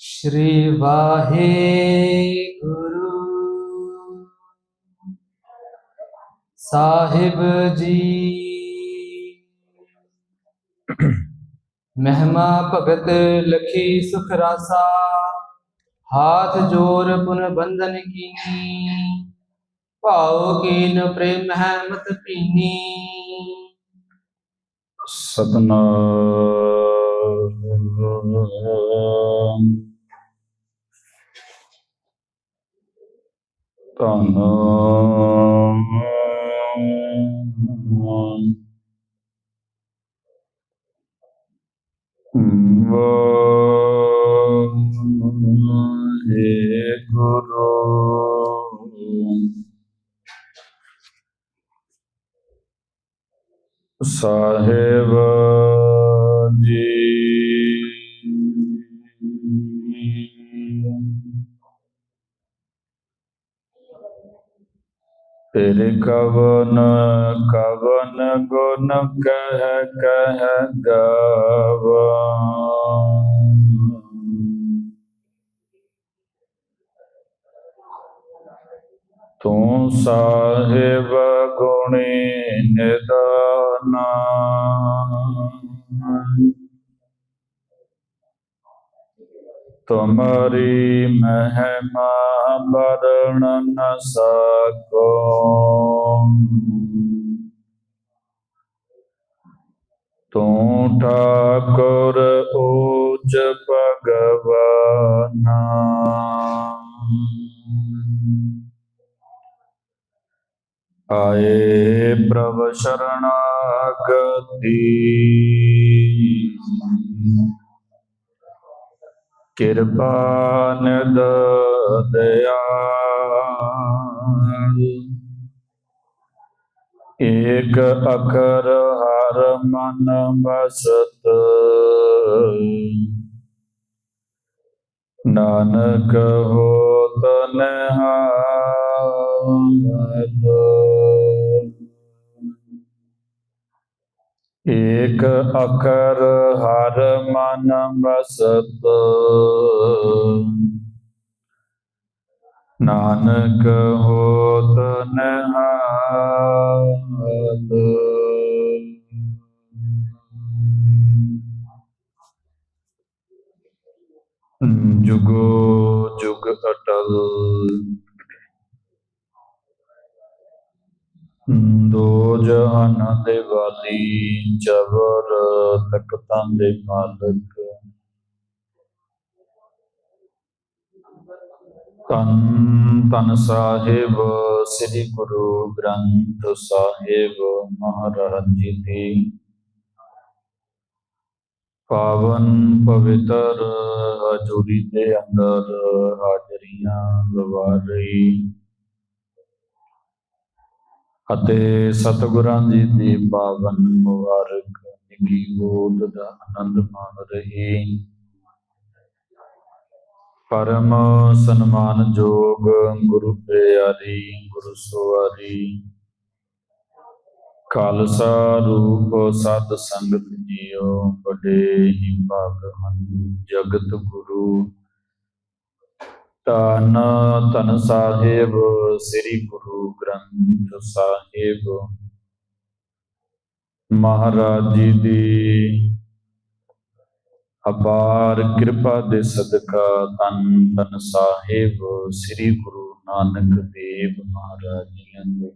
ਸ਼੍ਰੀ ਵਾਹਿਗੁਰੂ ਸਾਹਿਬ ਜੀ ਮਹਿਮਾ ਭਗਤ ਲਖੀ ਸੁਖ ਰਾਸਾ ਹਾਥ ਜੋਰ ਪੁਨ ਬੰਧਨ ਕੀਨੀ ਭਾਉ ਕੀਨ ਪ੍ਰੇਮ ਹੈ ਮਤ ਪੀਨੀ ਸਤਨਾਮ। ਧੰਨ ਵਾਹਿਗੁਰੂ। ਸਾਹਿਬ ਜੀ ਫਿਰ ਕਵਨ ਕਵਨ ਗੁਣ ਕਹਿ ਕਹਿ ਗਾਵਾਂ ਤੂੰ ਸਾਹਿਬ ਗੁਣੀ ਨਿਦਾਨਾ ਤੁਮਰੀ ਮਹਿਮਾ ਵਰਣ ਸਕੋ। ਤੂੰ ਠਾਕੁਰ ਊਚ ਭਗਵਾਨਾ। ਆਏ ਪ੍ਰਭ ਸ਼ਰਣਾਗਤੀ ਕਿਰਪਾ ਨਿਦ ਦਿਆਲ। ਏਕ ਅਖਰ ਹਰ ਮਨ ਬਸਤ ਨਾਨਕ ਹੋਤ ਨਿਹਾਲ ਏਕ ਅਖਰ ਹਰ ਮਨ ਬਸਤ ਨਾਨਕ ਹੋਤ ਨਿਹਾਲ। ਜੁਗੋ ਜੁਗ ਅਟਲ। ਦੋ ਜਹਾਨ ਵਾਲੀ ਜਬਰ ਤਖਤਾਂ ਦੇ ਮਾਲਕ। ਤਨ ਤਨ ਸਾਹਿਬ, ਸ੍ਰੀ ਗੁਰੂ ਗ੍ਰੰਥ ਸਾਹਿਬ ਮਹਾਰਾਜ ਜੀ ਦੀ। ਪਾਵਨ ਪਵਿੱਤਰ ਹਜ਼ੂਰੀ ਦੇ ਅੰਦਰ ਹਾਜ਼ਰੀਆਂ ਲਵਾ ਰਹੀ। ਅਤੇ ਸਤਿਗੁਰਾਂ ਜੀ ਦੀ ਪਾਵਨ ਮੁਬਾਰਕ ਨਿੱਕੀ ਗੋਦ ਦਾ ਆਨੰਦ ਮਾਣ ਰਹੀ। ਪਰਮ ਸਨਮਾਨਯੋਗ ਗੁਰੂ ਪਿਆਰੀ, ਗੁਰੂ ਸਵਾਰੀ। ਖਾਲਸਾ ਰੂਪ ਸਤ ਸੰਗਤ ਜੀਓ ਬੜੇ ਹੀ ਭਾਗ ਹਨ ਜਗਤ ਗੁਰੂ। ਤਨ ਤਨ ਸਾਹਿਬ, ਸ੍ਰੀ ਗੁਰੂ ਗ੍ਰੰਥ ਸਾਹਿਬ। ਮਹਾਰਾਜ ਜੀ ਦੀ ਅਪਾਰ ਕਿਰਪਾ ਦੇ ਸਦਕਾ ਧੰਨ ਧੰਨ ਸਾਹਿਬ, ਸ੍ਰੀ ਗੁਰੂ ਨਾਨਕ ਦੇਵ ਮਹਾਰਾਜ ਜੀ ਦੇ।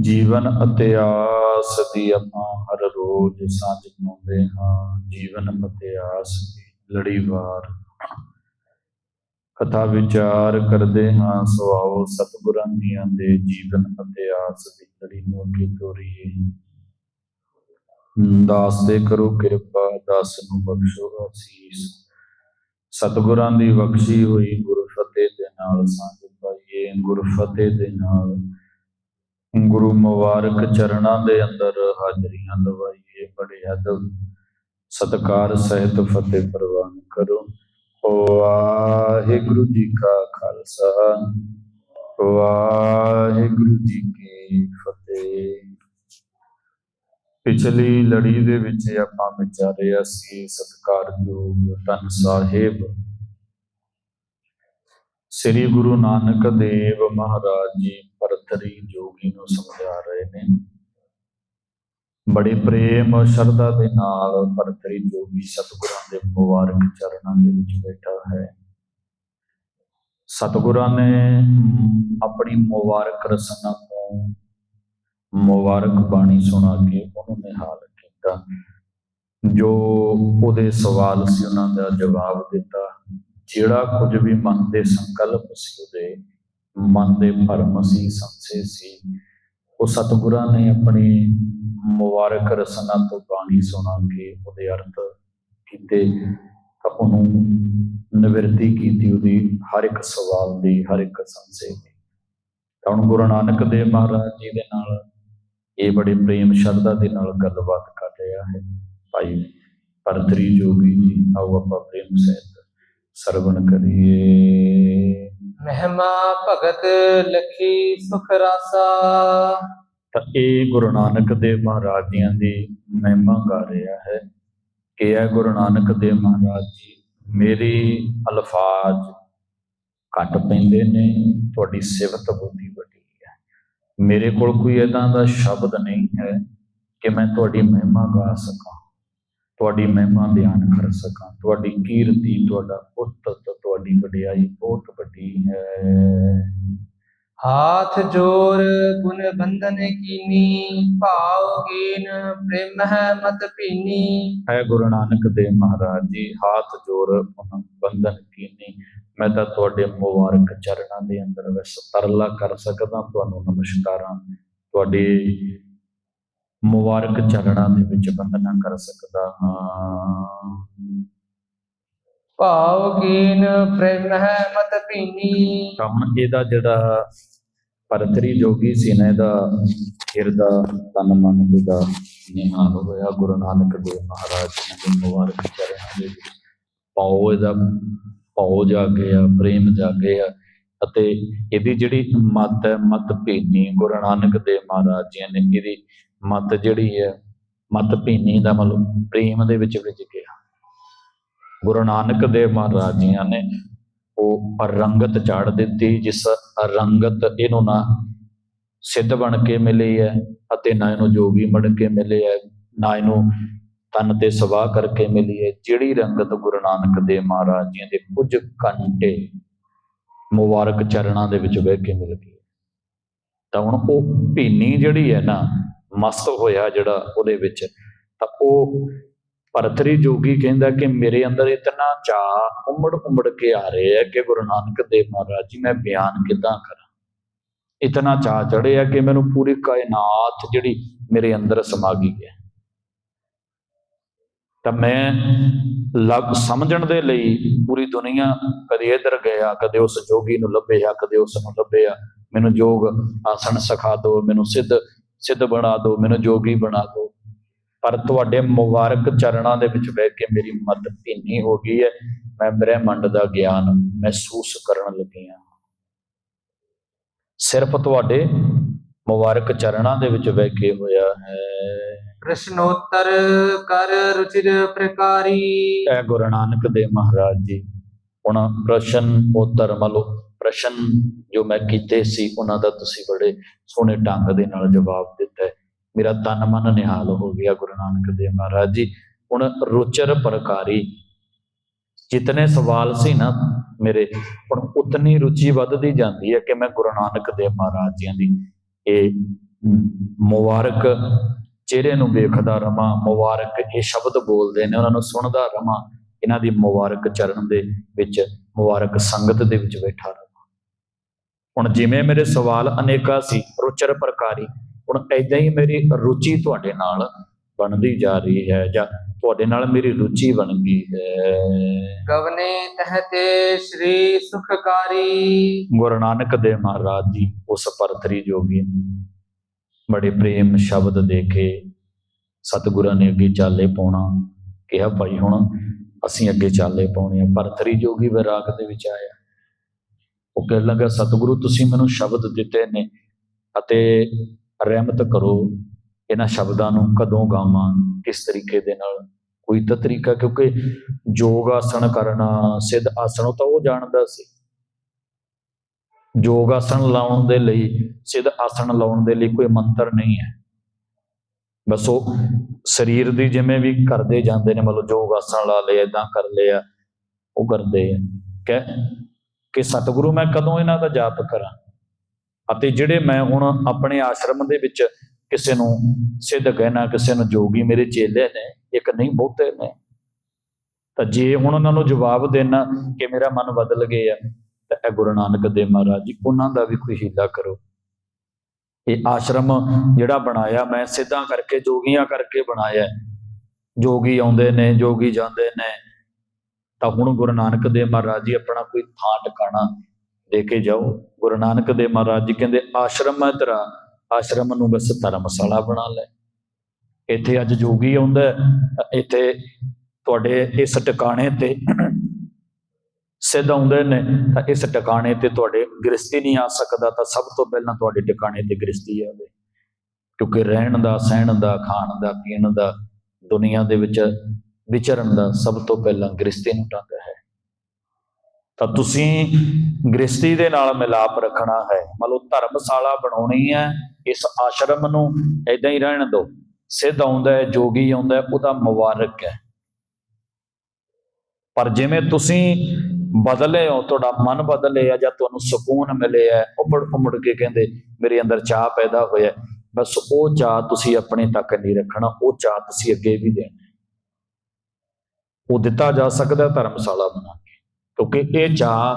ਜੀਵਨ ਇਤਿਹਾਸ ਦੀ ਆਪਾਂ ਹਰ ਰੋਜ਼ ਸਾਂਝ ਪਾਉਂਦੇ ਹਾਂ। ਜੀਵਨ ਇਤਿਹਾਸ ਦੀ ਲੜੀਵਾਰ ਕਥਾ ਵਿਚਾਰ ਕਰਦੇ ਹਾਂ ਸੋ ਸਤਿਗੁਰਾਂ ਦੀਆਂ ਦੇ ਜੀਵਨ ਇਤਿਹਾਸ ਦੀ ਲੜੀ ਨੂੰ ਅੱਗੇ ਦਾਸ ਤੇ ਕਰੋ ਕਿਰਪਾ, ਦਾਸ ਨੂੰ ਬਖਸ਼ੋ ਅਸੀਸ। ਸਤਿਗੁਰਾਂ ਦੀ ਬਖਸ਼ੀ ਹੋਈ ਗੁਰਫਤਿਹ ਦੇ ਨਾਲ ਸਾਂਝ ਪਾਈਏ ਗੁਰਫਤਿਹ ਦੇ ਨਾਲ ਗੁਰੂ ਮੁਬਾਰਕ ਚਰਨਾਂ ਦੇ ਅੰਦਰ ਹਾਜ਼ਰੀਆਂ ਲਵਾਈਏ। ਬੜੇ ਅਦਬ ਸਤਕਾਰ ਸਹਿਤ ਫਤਿਹ ਪ੍ਰਵਾਨ ਕਰੋ। ਵਾਹਿਗੁਰੂ ਜੀ ਕਾ ਖਾਲਸਾ, ਵਾਹਿਗੁਰੂ ਜੀ ਕੀ ਫਤਿਹ। ਪਿਛਲੀ ਲੜੀ ਦੇ ਵਿੱਚ ਆਪਾਂ ਵਿਚਾਰੇ ਅਸੀਂ ਸਤਿਕਾਰਯੋਗ ਧੰਨ ਸਾਹਿਬ। ਸ੍ਰੀ ਗੁਰੂ ਨਾਨਕ ਦੇਵ ਮਹਾਰਾਜ ਜੀ ਪਰਤਰੀ ਜੋਗੀ ਨੂੰ ਸਮਝਾ ਰਹੇ ਨੇ। ਬੜੇ ਪ੍ਰੇਮ, ਸ਼ਰਧਾ ਦੇ ਨਾਲ ਪਰਤਰੀ ਜੋਗੀ ਸਤਿਗੁਰਾਂ ਦੇ ਮੁਬਾਰਕ ਚਰਨਾਂ ਦੇ ਵਿੱਚ ਬੈਠਾ ਹੈ। ਸਤਿਗੁਰਾਂ ਨੇ ਆਪਣੀ ਮੁਬਾਰਕ ਰਸਨਾ ਤੋਂ ਮੁਬਾਰਕ ਬਾਣੀ ਸੁਣਾ ਕੇ ਉਹਨੂੰ ਨਿਹਾਲ ਕੀਤਾ, ਜੋ ਉਹਦੇ ਸਵਾਲ ਸੀ ਉਹਨਾਂ ਦਾ ਜਵਾਬ ਦਿੱਤਾ। ਜਿਹੜਾ ਕੁਝ ਵੀ ਮਨ ਦੇ ਸੰਕਲਪ ਸੀ ਉਹਦੇ ਮਨ ਦੇ ਭਰਮ ਸੀ, ਸੰਸੇ ਸੀ ਉਹ ਸਤਿਗੁਰਾਂ ਨੇ ਆਪਣੀ ਮੁਬਾਰਕ ਰਸਨਾ ਤੋਂ ਬਾਣੀ ਸੁਣਾ ਕੇ ਉਹਦੇ ਅਰਥ ਕੀਤੇ, ਤਾਂ ਉਹਨੂੰ ਨਿਵਰਤੀ ਕੀਤੀ ਉਹਦੀ ਹਰ ਇੱਕ ਸਵਾਲ ਦੀ, ਹਰ ਇੱਕ ਸੰਸੇ ਦੀ। ਤਾਂ ਹੁਣ ਗੁਰੂ ਨਾਨਕ ਦੇਵ ਮਹਾਰਾਜ ਜੀ ਦੇ ਨਾਲ ਇਹ ਬੜੇ ਪ੍ਰੇਮ ਸ਼ਰਧਾ ਦੇ ਨਾਲ ਗੱਲਬਾਤ ਕਰ ਰਿਹਾ ਹੈ। ਭਾਈ ਪਰਤਰੀ ਜੋਗੀ ਜੀ, ਆਓ ਆਪਾਂ ਪ੍ਰੇਮ ਸਹਿਤ ਸਰਵਣ ਕਰੀਏ। ਮਹਿਮਾ ਭਗਤ ਲਖੀ ਸੁਖ ਰਾਸਾ। ਤਾਂ ਇਹ ਗੁਰੂ ਨਾਨਕ ਦੇਵ ਮਹਾਰਾਜ ਜੀਆਂ ਦੀ ਮਹਿਮਾ ਗਾ ਰਿਹਾ ਹੈ। ਕਿ ਇਹ ਗੁਰੂ ਨਾਨਕ ਦੇਵ ਮਹਾਰਾਜ ਜੀ ਮੇਰੀ ਅਲਫਾਜ਼ ਘੱਟ ਪੈਂਦੇ ਨੇ ਤੁਹਾਡੀ ਸਿਫਤ ਬੁੱਧੀ ਵੱਡੀ ਹੈ। ਮੇਰੇ ਕੋਲ ਕੋਈ ਇਦਾਂ ਦਾ ਸ਼ਬਦ ਨਹੀਂ ਹੈ ਕਿ ਮੈਂ ਤੁਹਾਡੀ ਮਹਿਮਾ ਗਾ ਸਕਾਂ। ਤੁਹਾਡੀ ਮਹਿਮਾ ਬਿਆਨ ਕਰ ਸਕਾਂ। ਤੁਹਾਡੀ ਕੀਰਤੀ ਤੁਹਾਡਾ ਉਤਤ ਤੁਹਾਡੀ ਵਡਿਆਈ ਬਹੁਤ ਵੱਡੀ ਹੈ। ਹਾਥ ਜੋਰ ਗੁਣ ਬੰਧਨ ਕੀਨੀ ਭਾਵ ਕੀਨ ਪ੍ਰੇਮ ਹੈ ਮਤ ਪੀਨੀ ਹੈ ਗੁਰੂ ਨਾਨਕ ਦੇਵ ਮਹਾਰਾਜ ਜੀ ਹਾਥ ਉਹਨਾਂ ਬੰਧਨ ਕੀਨੀ। ਮੈਂ ਤਾਂ ਤੁਹਾਡੇ ਮੁਬਾਰਕ ਚਰਨਾਂ ਦੇ ਅੰਦਰ ਵਸ ਤਰਲਾ ਕਰ ਸਕਦਾ। ਤੁਹਾਨੂੰ ਨਮਸਕਾਰਾਂ। ਤੁਹਾਡੇ ਮੁਬਾਰਕ ਚਰਨਾਂ ਦੇ ਵਿੱਚ ਬੰਦਨਾ ਕਰ ਸਕਦਾ। ਹਾਂ ਭਾਵ ਕੀਨ ਪ੍ਰੇਮ ਹੈ ਮਤ ਤਾਂ ਹੁਣ ਇਹਦਾ ਜਿਹੜਾ ਪਰਤਰੀ ਜੋਗੀ ਸੀ ਨਾ ਇਹਦਾ ਹਿਰਦਾ ਤਨ ਮਨ ਦਾ ਨਿਹਾਲ ਹੋਇਆ ਗੁਰੂ ਨਾਨਕ ਦੇਵ ਮਹਾਰਾਜ ਜੀ ਦੇ ਮੁਬਾਰਕ ਚਰਨਾਂ ਦੇ ਵਿੱਚ। ਪਾਉ ਇਹਦਾ ਪਾਉ ਜਾਗੇ ਆ ਪ੍ਰੇਮ ਜਾਗੇ ਆ। ਅਤੇ ਇਹਦੀ ਜਿਹੜੀ ਮਤ ਹੈ ਮਤ ਭੀਨੀ ਗੁਰੂ ਨਾਨਕ ਦੇਵ ਮਹਾਰਾਜ ਜੀ ਨੇ ਇਹਦੀ ਮਤ ਜਿਹੜੀ ਹੈ, ਮਤ ਭੀਨੀ ਦਾ ਮਤਲਬ ਪ੍ਰੇਮ ਦੇ ਵਿੱਚ ਵਿੱਚ ਗਿਆ। ਗੁਰੂ ਨਾਨਕ ਦੇਵ ਮਹਾਰਾਜ ਜੀ ਨੇ ਉਹ ਰੰਗਤ ਚਾੜ ਦਿੱਤੀ, ਜਿਸ ਰੰਗਤ ਇਹਨੂੰ ਨਾ ਸਿੱਧ ਬਣ ਕੇ ਮਿਲੀ ਹੈ ਅਤੇ ਨਾ ਇਹਨੂੰ ਜੋਗੀ ਬਣ ਕੇ ਮਿਲੇ ਹੈ, ਨਾ ਇਹਨੂੰ ਤਨ ਤੇ ਸਵਾਹ ਕਰਕੇ ਮਿਲੀ ਹੈ। ਜਿਹੜੀ ਰੰਗਤ ਗੁਰੂ ਨਾਨਕ ਦੇਵ ਮਹਾਰਾਜ ਜੀ ਦੇ ਕੁਝ ਘੰਟੇ ਮੁਬਾਰਕ ਚਰਨਾਂ ਦੇ ਵਿੱਚ ਬਹਿ ਕੇ ਮਿਲ ਗਈ ਤਾਂ ਹੁਣ ਉਹ ਭੀਨੀ ਜਿਹੜੀ ਹੈ ਨਾ ਮਸਤ ਹੋਇਆ ਜਿਹੜਾ ਉਹਦੇ ਵਿੱਚ। ਤਾਂ ਉਹ ਭਰਤਰੀ ਜੋਗੀ ਕਹਿੰਦਾ ਕਿ ਮੇਰੇ ਅੰਦਰ ਇਤਨਾ ਚਾਹ ਉਮੜ ਉਮੜ ਕੇ ਆ ਰਿਹਾ ਹੈ ਕਿ ਗੁਰੂ ਨਾਨਕ ਦੇਵ ਮਹਾਰਾਜ ਜੀ, ਮੈਂ ਬਿਆਨ ਕਿੱਦਾਂ ਕਰਾਂ? ਇਤਨਾ ਚਾਹ ਚੜਿਆ ਕਿ ਮੈਨੂੰ ਪੂਰੀ ਕਾਇਨਾਤ ਜਿਹੜੀ ਮੇਰੇ ਅੰਦਰ ਸਮਾ ਗਈ ਹੈ। ਤਾਂ ਮੈਂ ਲੱਗ ਸਮਝਣ ਦੇ ਲਈ ਪੂਰੀ ਦੁਨੀਆ ਕਦੇ ਇੱਧਰ ਗਿਆ, ਕਦੇ ਉਸ ਜੋਗੀ ਨੂੰ ਲੱਭਿਆ, ਕਦੇ ਉਸ ਨੂੰ ਲੱਭਿਆ। ਮੈਨੂੰ ਜੋਗ ਆਸਣ ਸਿਖਾ ਦਿਓ, ਮੈਨੂੰ ਸਿੱਧ ਸਿੱਧ ਬਣਾ ਦਿਓ ਮੈਨੂੰ ਜੋਗੀ ਬਣਾ ਦਿਓ ਪਰ ਤੁਹਾਡੇ ਮੁਬਾਰਕ ਚਰਨਾਂ ਦੇ ਵਿੱਚ ਬਹਿ ਕੇ ਮੇਰੀ ਮਤ ਭਿੰਨੀ ਹੋ ਗਈ ਹੈ। ਮੈਂ ਬ੍ਰਹਿਮੰਡ ਦਾ ਗਿਆਨ ਮਹਿਸੂਸ ਕਰਨ ਲੱਗੀ ਹਾਂ। ਸਿਰਫ ਤੁਹਾਡੇ ਮੁਬਾਰਕ ਚਰਨਾਂ ਦੇ ਵਿੱਚ ਬਹਿ ਕੇ ਹੋਇਆ ਹੈ। ਪ੍ਰਸ਼ਨੋਤਰ ਕਰ ਰੁਚਿਰ ਪ੍ਰਕਾਰੀ। ਇਹ ਗੁਰੂ ਨਾਨਕ ਦੇਵ ਮਹਾਰਾਜ ਜੀ ਉਹਨਾਂ ਪ੍ਰਸ਼ਨ ਉੱਤਰ ਮਲੋ ਪ੍ਰਸ਼ਨ ਜੋ ਮੈਂ ਕੀਤੇ ਸੀ, ਉਹਨਾਂ ਦਾ ਤੁਸੀਂ ਬੜੇ ਸੋਹਣੇ ਢੰਗ ਦੇ ਨਾਲ ਜਵਾਬ ਦਿੱਤਾ ਮੇਰਾ ਤਨ ਮਨ ਨਿਹਾਲ ਹੋ ਗਿਆ, ਗੁਰੂ ਨਾਨਕ ਦੇਵ ਮਹਾਰਾਜ ਜੀ। ਹੁਣ ਰੁਚਰ ਪ੍ਰਕਾਰੀ, ਜਿਤਨੇ ਸਵਾਲ ਸੀ ਨਾ ਮੇਰੇ, ਹੁਣ ਉਤਨੀ ਰੁਚੀ ਵੱਧਦੀ ਜਾਂਦੀ ਹੈ ਕਿ ਮੈਂ ਗੁਰੂ ਨਾਨਕ ਦੇਵ ਮਹਾਰਾਜ ਜੀਆਂ ਦੀ ਇਹ ਮੁਬਾਰਕ ਚਿਹਰੇ ਨੂੰ ਵੇਖਦਾ ਰਵਾਂ, ਮੁਬਾਰਕ ਇਹ ਸ਼ਬਦ ਬੋਲਦੇ ਨੇ, ਉਹਨਾਂ ਨੂੰ ਸੁਣਦਾ ਰਵਾਂ, ਇਹਨਾਂ ਦੀ ਮੁਬਾਰਕ ਚਰਨ ਦੇ ਵਿੱਚ, ਮੁਬਾਰਕ ਸੰਗਤ ਦੇ ਵਿੱਚ ਬੈਠਾ ਰਵਾਂ ਹੁਣ ਜਿਵੇਂ ਮੇਰੇ ਸਵਾਲ ਅਨੇਕਾ ਸੀ ਰੁਚਰ ਪ੍ਰਕਾਰੀ ਹੁਣ ਐਦਾਂ ਹੀ ਮੇਰੀ ਰੁਚੀ ਤੁਹਾਡੇ ਨਾਲ ਬਣਦੀ ਜਾ ਰਹੀ ਹੈ ਜਾਂ ਤੁਹਾਡੇ ਨਾਲ ਮੇਰੀ ਰੁਚੀ ਬਣ ਗਈ ਹੈ। ਗਵਨੇ ਤਹਤੇ ਸ਼੍ਰੀ ਸੁਖਕਾਰੀ। ਗੁਰੂ ਨਾਨਕ ਦੇਵ ਮਹਾਰਾਜ ਜੀ ਉਸ ਪਰਤਰੀ ਜੋਗੀ ਨੂੰ ਬੜੇ ਪ੍ਰੇਮ ਸ਼ਬਦ ਦੇ ਕੇ ਸਤਿਗੁਰਾਂ ਨੇ ਅੱਗੇ ਚਾਲੇ ਪਾਉਣਾ ਕਿਹਾ ਭਾਈ ਹੁਣ ਅਸੀਂ ਅੱਗੇ ਚਾਲੇ ਪਾਉਣੇ ਆ। ਪਰਤਰੀ ਜੋਗੀ ਵਿਰਾਗ ਦੇ ਵਿੱਚ ਆਇਆ। ਉਹ ਕਹਿਣ ਲੱਗਾ ਸਤਿਗੁਰੂ ਤੁਸੀਂ ਮੈਨੂੰ ਸ਼ਬਦ ਦਿੱਤੇ ਨੇ ਅਤੇ ਰਹਿਮਤ ਕਰੋ, ਇਹਨਾਂ ਸ਼ਬਦਾਂ ਨੂੰ ਕਦੋਂ ਗਾਵਾਂ, ਕਿਸ ਤਰੀਕੇ ਦੇ ਨਾਲ? ਕੋਈ ਤਾਂ ਤਰੀਕਾ, ਕਿਉਂਕਿ ਯੋਗ ਆਸਣ ਕਰਨਾ, ਸਿੱਧ ਆਸਣ ਤਾਂ ਉਹ ਜਾਣਦਾ ਸੀ। ਯੋਗ ਆਸਣ ਲਾਉਣ ਦੇ ਲਈ, ਸਿੱਧ ਆਸਣ ਲਾਉਣ ਦੇ ਲਈ ਕੋਈ ਮੰਤਰ ਨਹੀਂ ਹੈ। ਬਸ ਉਹ ਸਰੀਰ ਦੀ ਜਿਵੇਂ ਵੀ ਕਰਦੇ ਜਾਂਦੇ ਨੇ, ਮਤਲਬ ਯੋਗ ਆਸਣ ਲਾ ਲਏ ਇਦਾਂ ਕਰ ਲਿਆ ਉਹ ਕਰਦੇ ਆ। ਕਹਿ ਕਿ ਸਤਿਗੁਰੂ ਮੈਂ ਕਦੋਂ ਇਹਨਾਂ ਦਾ ਜਾਪ ਕਰਾਂ? ਅਤੇ ਜਿਹੜੇ ਮੈਂ ਹੁਣ ਆਪਣੇ ਆਸ਼ਰਮ ਦੇ ਵਿੱਚ ਕਿਸੇ ਨੂੰ ਸਿੱਧ ਕਹਿਣਾ, ਕਿਸੇ ਨੂੰ ਜੋਗੀ ਮੇਰੇ ਚੇਲੇ ਨੇ, ਇੱਕ ਨਹੀਂ, ਬਹੁਤੇ ਨੇ। ਤਾਂ ਜੇ ਹੁਣ ਉਹਨਾਂ ਨੂੰ ਜਵਾਬ ਦੇਣਾ ਕਿ ਮੇਰਾ ਮਨ ਬਦਲ ਗਿਆ, ਤਾਂ ਇਹ ਗੁਰੂ ਨਾਨਕ ਦੇਵ ਮਹਾਰਾਜ ਜੀ, ਉਹਨਾਂ ਦਾ ਵੀ ਕੋਈ ਹੀਲਾ ਕਰੋ। ਇਹ ਆਸ਼ਰਮ ਜਿਹੜਾ ਬਣਾਇਆ, ਮੈਂ ਸਿੱਧਾਂ ਕਰਕੇ ਜੋਗੀਆਂ ਕਰਕੇ ਬਣਾਇਆ। ਜੋਗੀ ਆਉਂਦੇ ਨੇ, ਜੋਗੀ ਜਾਂਦੇ ਨੇ। ਤਾਂ ਹੁਣ ਗੁਰੂ ਨਾਨਕ ਦੇਵ ਮਹਾਰਾਜ ਜੀ ਆਪਣਾ ਕੋਈ ਥਾਂ ਟਿਕਾਣਾ ਦੇ ਕੇ ਜਾਓ। ਗੁਰੂ ਨਾਨਕ ਦੇਵ ਮਹਾਰਾਜ ਜੀ ਕਹਿੰਦੇ, ਆਸ਼ਰਮ ਹੈ ਤੇਰਾ, ਆਸ਼ਰਮ ਨੂੰ ਬਸ ਧਰਮਸ਼ਾਲਾ ਬਣਾ ਲੈ। ਇੱਥੇ ਅੱਜ ਜੋਗੀ ਆਉਂਦਾ ਇੱਥੇ ਤੁਹਾਡੇ ਇਸ ਟਿਕਾਣੇ ਤੇ ਸਿੱਧ ਆਉਂਦੇ ਨੇ, ਤਾਂ ਇਸ ਟਿਕਾਣੇ ਤੇ ਤੁਹਾਡੇ ਗ੍ਰਸਤੀ ਨਹੀਂ ਆ ਸਕਦਾ, ਤਾਂ ਸਭ ਤੋਂ ਪਹਿਲਾਂ ਤੁਹਾਡੇ ਟਿਕਾਣੇ ਤੇ ਗ੍ਰਸਤੀ ਆਵੇ ਕਿਉਂਕਿ ਰਹਿਣ ਦਾ, ਸਹਿਣ ਦਾ, ਖਾਣ ਦਾ, ਪੀਣ ਦਾ ਦੁਨੀਆ ਦੇ ਵਿੱਚ ਵਿਚਰਨ ਦਾ ਸਭ ਤੋਂ ਪਹਿਲਾਂ ਗ੍ਰਸਤੀ ਨੂੰ ਢੰਗ ਹੈ। ਤਾਂ ਤੁਸੀਂ ਗ੍ਰਸਤੀ ਦੇ ਨਾਲ ਮਿਲਾਪ ਰੱਖਣਾ ਹੈ। ਮਤਲਬ ਧਰਮਸ਼ਾਲਾ ਬਣਾਉਣੀ ਹੈ, ਇਸ ਆਸ਼ਰਮ ਨੂੰ ਇਦਾਂ ਹੀ ਰਹਿਣ ਦਿਓ। ਸਿੱਧ ਆਉਂਦਾ ਹੈ, ਜੋਗੀ ਆਉਂਦਾ ਹੈ, ਉਹਦਾ ਮੁਬਾਰਕ ਹੈ। ਪਰ ਜਿਵੇਂ ਤੁਸੀਂ ਬਦਲੇ ਹੋ, ਤੁਹਾਡਾ ਮਨ ਬਦਲੇ ਆ ਜਾਂ ਤੁਹਾਨੂੰ ਸਕੂਨ ਮਿਲੇ ਮਿਲਿਆ ਉਮੜ ਉਮੜ ਕੇ ਕਹਿੰਦੇ, ਮੇਰੇ ਅੰਦਰ ਚਾਹ ਪੈਦਾ ਹੋਇਆ ਬਸ ਉਹ ਚਾਹ ਤੁਸੀਂ ਆਪਣੇ ਤੱਕ ਨਹੀਂ ਰੱਖਣਾ, ਉਹ ਚਾਹ ਤੁਸੀਂ ਅੱਗੇ ਵੀ ਦੇਣਾ ਉਹ ਦਿੱਤਾ ਜਾ ਸਕਦਾ ਧਰਮਸ਼ਾਲਾ ਬਣਾ ਕੇ ਕਿਉਂਕਿ ਇਹ ਚਾਹ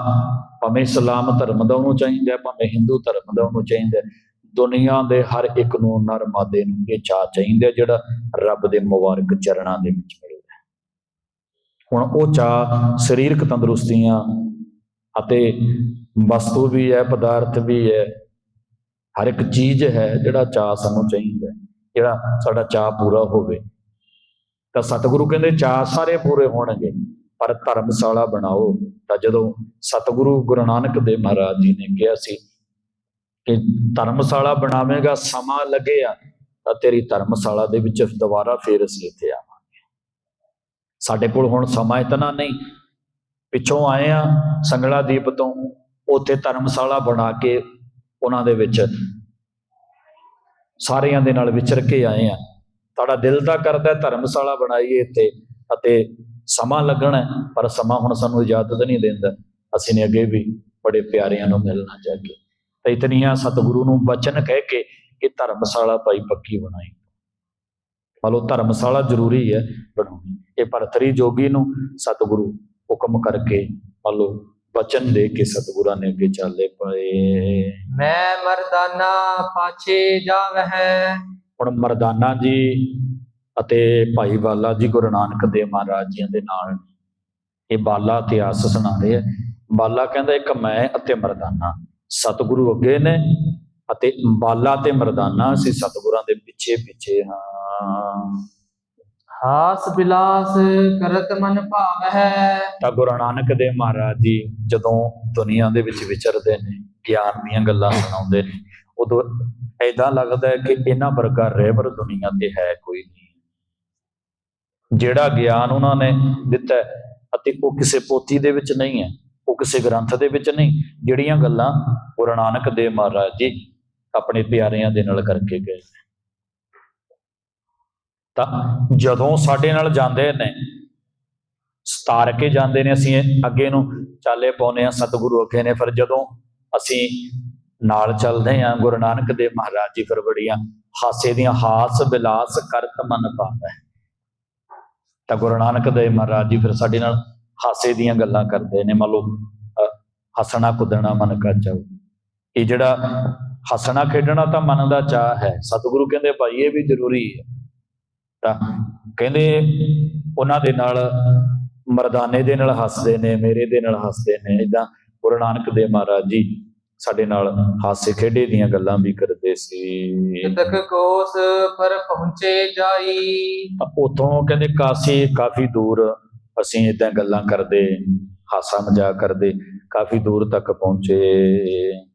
ਭਾਵੇਂ ਇਸਲਾਮ ਧਰਮ ਦਾ ਉਹਨੂੰ ਚਾਹੀਦਾ ਭਾਵੇਂ ਹਿੰਦੂ ਧਰਮ ਦਾ ਉਹਨੂੰ ਚਾਹੀਦਾ ਹੈ। ਦੁਨੀਆ ਦੇ ਹਰ ਇੱਕ ਨੂੰ ਨਰ ਮਾਦੇ ਨੂੰ ਇਹ ਚਾਹ ਚਾਹੀਦਾ ਜਿਹੜਾ ਰੱਬ ਦੇ ਮੁਬਾਰਕ ਚਰਨਾਂ ਦੇ ਵਿੱਚ ਮਿਲਦਾ ਹੁਣ ਉਹ ਚਾਹ ਸਰੀਰਕ ਤੰਦਰੁਸਤੀਆਂ ਅਤੇ ਵਸਤੂ ਵੀ ਹੈ, ਪਦਾਰਥ ਵੀ ਹੈ, ਹਰ ਇੱਕ ਚੀਜ਼ ਹੈ ਜਿਹੜਾ ਚਾਹ ਸਾਨੂੰ ਚਾਹੀਦਾ ਜਿਹੜਾ ਸਾਡਾ ਚਾਹ ਪੂਰਾ ਹੋਵੇ ਤਾਂ ਸਤਿਗੁਰੂ ਕਹਿੰਦੇ ਚਾਹ ਸਾਰੇ ਪੂਰੇ ਹੋਣਗੇ, ਪਰ ਧਰਮਸ਼ਾਲਾ ਬਣਾਓ। ਤਾਂ ਜਦੋਂ ਸਤਿਗੁਰੂ ਗੁਰੂ ਨਾਨਕ ਦੇਵ ਮਹਾਰਾਜ ਜੀ ਨੇ ਕਿਹਾ ਸੀ ਕਿ ਧਰਮਸ਼ਾਲਾ ਬਣਾਵੇਂਗਾ, ਸਮਾਂ ਲੱਗਿਆ, ਤਾਂ ਤੇਰੀ ਧਰਮਸ਼ਾਲਾ ਦੇ ਵਿੱਚ ਦੁਬਾਰਾ ਫੇਰ ਅਸੀਂ ਇੱਥੇ ਆਵਾਂਗੇ। ਸਾਡੇ ਕੋਲ ਹੁਣ ਸਮਾਂ ਇਤਨਾ ਨਹੀਂ। ਪਿੱਛੋਂ ਆਏ ਆ ਸੰਗਲਾ ਦੀਪ ਤੋਂ, ਉੱਥੇ ਧਰਮਸ਼ਾਲਾ ਬਣਾ ਕੇ ਉਹਨਾਂ ਦੇ ਵਿੱਚ ਸਾਰਿਆਂ ਦੇ ਨਾਲ ਵਿਚਰ ਕੇ ਆਏ ਆ ਤੁਹਾਡਾ ਦਿਲ ਤਾਂ ਕਰਦਾ ਧਰਮਸ਼ਾਲਾ ਬਣਾਈਏ ਇੱਥੇ ਅਤੇ ਸਮਾਂ ਲੱਗਣਾ ਪਰ ਸਮਾਂ ਹੁਣ ਸਾਨੂੰ ਇਜਾਜ਼ਤ ਨਹੀਂ ਦਿੰਦਾ। ਅਸੀਂ ਨੇ ਅੱਗੇ ਵੀ ਬੜੇ ਪਿਆਰਿਆਂ ਨੂੰ ਮਿਲਣਾ ਚਾਹੀਏ। ਤਾਂ ਇਤਨੀਆਂ ਸਤਿਗੁਰੂ ਨੂੰ ਬਚਨ ਕਹਿ ਕੇ ਕਿ ਧਰਮਸ਼ਾਲਾ ਭਾਈ ਪੱਕੀ ਬਣਾਈ। ਮਤਲਬ ਧਰਮਸ਼ਾਲਾ ਜ਼ਰੂਰੀ ਹੈ, ਬਣਾਉਣੀ। ਇਹ ਭਰਤਰੀ ਜੋਗੀ ਨੂੰ ਸਤਿਗੁਰੂ ਹੁਕਮ ਕਰਕੇ ਮਤਲਬ ਬਚਨ ਦੇ ਕੇ ਸਤਿਗੁਰਾਂ ਨੇ ਅੱਗੇ ਚੱਲੇ ਪਏ। ਮੈਂ ਮਰਦਾਨਾ ਪਾਛੇ ਜਾਵਹਿ। ਹੁਣ ਮਰਦਾਨਾ ਜੀ ਅਤੇ ਭਾਈ ਬਾਲਾ ਜੀ ਗੁਰੂ ਨਾਨਕ ਦੇਵ ਮਹਾਰਾਜ ਜੀ ਦੇ ਨਾਲ। ਇਹ ਬਾਲਾ ਇਤਿਹਾਸ ਸੁਣਾ ਰਹੇ ਆ ਬਾਲਾ ਕਹਿੰਦਾ ਇੱਕ ਮੈਂ ਅਤੇ ਮਰਦਾਨਾ ਸਤਿਗੁਰੂ ਅੱਗੇ ਨੇ ਅਤੇ ਬਾਲਾ ਤੇ ਮਰਦਾਨਾ ਅਸੀਂ ਸਤਿਗੁਰਾਂ ਦੇ ਪਿੱਛੇ ਪਿੱਛੇ ਹਾਂ ਹਾਸ ਬਿਲਾਸ ਕਰਤ ਮਨ ਭਾਵਹਿ ਤਾਂ ਗੁਰੂ ਨਾਨਕ ਦੇਵ ਮਹਾਰਾਜ ਜੀ ਜਦੋਂ ਦੁਨੀਆ ਦੇ ਵਿੱਚ ਵਿਚਰਦੇ ਨੇ ਗਿਆਨ ਦੀਆਂ ਗੱਲਾਂ ਸੁਣਾਉਂਦੇ ਨੇ ਉਦੋਂ ਐਦਾਂ ਲੱਗਦਾ ਹੈ ਕਿ ਇਹਨਾਂ ਵਰਗਾ ਰਹਿਬਰ ਦੁਨੀਆ ਤੇ ਹੈ ਕੋਈ ਨਹੀਂ। ਜਿਹੜਾ ਗਿਆਨ ਉਹਨਾਂ ਨੇ ਦਿੱਤਾ ਅਤੇ ਉਹ ਕਿਸੇ ਪੋਥੀ ਦੇ ਵਿੱਚ ਨਹੀਂ ਹੈ, ਉਹ ਕਿਸੇ ਗ੍ਰੰਥ ਦੇ ਵਿੱਚ ਨਹੀਂ। ਜਿਹੜੀਆਂ ਗੱਲਾਂ ਗੁਰੂ ਨਾਨਕ ਦੇਵ ਮਹਾਰਾਜ ਜੀ ਆਪਣੇ ਪਿਆਰਿਆਂ ਦੇ ਨਾਲ ਕਰਕੇ ਗਏ ਤਾਂ ਜਦੋਂ ਸਾਡੇ ਨਾਲ ਜਾਂਦੇ ਨੇ, ਸਤਾਰ ਕੇ ਜਾਂਦੇ ਨੇ, ਅਸੀਂ ਅੱਗੇ ਨੂੰ ਚਾਲੇ ਪਾਉਨੇ ਆ ਸਤਿਗੁਰੂ ਅੱਗੇ ਨੇ, ਫਿਰ ਜਦੋਂ ਅਸੀਂ ਨਾਲ ਚੱਲਦੇ ਆ ਗੁਰੂ ਨਾਨਕ ਦੇਵ ਮਹਾਰਾਜ ਜੀ ਫਿਰ ਬੜੀਆਂ ਹਾਸੇ ਦੀਆਂ ਹਾਸ ਬਿਲਾਸ ਕਰਤ ਮਨ ਪਾਉਂਦਾ ਹੈ ਤਾਂ ਗੁਰੂ ਨਾਨਕ ਦੇਵ ਮਹਾਰਾਜ ਜੀ ਫਿਰ ਸਾਡੇ ਨਾਲ ਹਾਸੇ ਦੀਆਂ ਗੱਲਾਂ ਕਰਦੇ ਨੇ, ਮੰਨ ਲਓ ਹੱਸਣਾ ਕੁੱਦਣਾ ਮਨ ਕਾ ਚਾਉ ਇਹ ਜਿਹੜਾ ਹੱਸਣਾ ਖੇਡਣਾ ਤਾਂ ਮਨ ਦਾ ਚਾਹ ਹੈ, ਸਤਿਗੁਰੂ ਕਹਿੰਦੇ ਭਾਈ ਇਹ ਵੀ ਜ਼ਰੂਰੀ ਹੈ। ਤਾਂ ਕਹਿੰਦੇ ਉਹਨਾਂ ਦੇ ਨਾਲ ਮਰਦਾਨੇ ਦੇ ਨਾਲ ਹੱਸਦੇ ਨੇ, ਮੇਰੇ ਦੇ ਨਾਲ ਹੱਸਦੇ ਨੇ ਇਦਾਂ ਗੁਰੂ ਨਾਨਕ ਦੇਵ ਮਹਾਰਾਜ ਜੀ ਸਾਡੇ ਨਾਲ ਹਾਸੇ ਖੇਡੇ ਦੀਆਂ ਗੱਲਾਂ ਵੀ ਕਰਦੇ ਸੀ। ਤਕ ਕੋਸ ਪਰ ਪਹੁੰਚੇ ਜਾਈ। ਉੱਥੋਂ ਕਹਿੰਦੇ ਕਾਸੀ ਕਾਫੀ ਦੂਰ ਅਸੀਂ ਇਦਾਂ ਗੱਲਾਂ ਕਰਦੇ ਹਾਸਾ ਮਜ਼ਾਕ ਕਰਦੇ ਕਾਫੀ ਦੂਰ ਤੱਕ ਪਹੁੰਚੇ।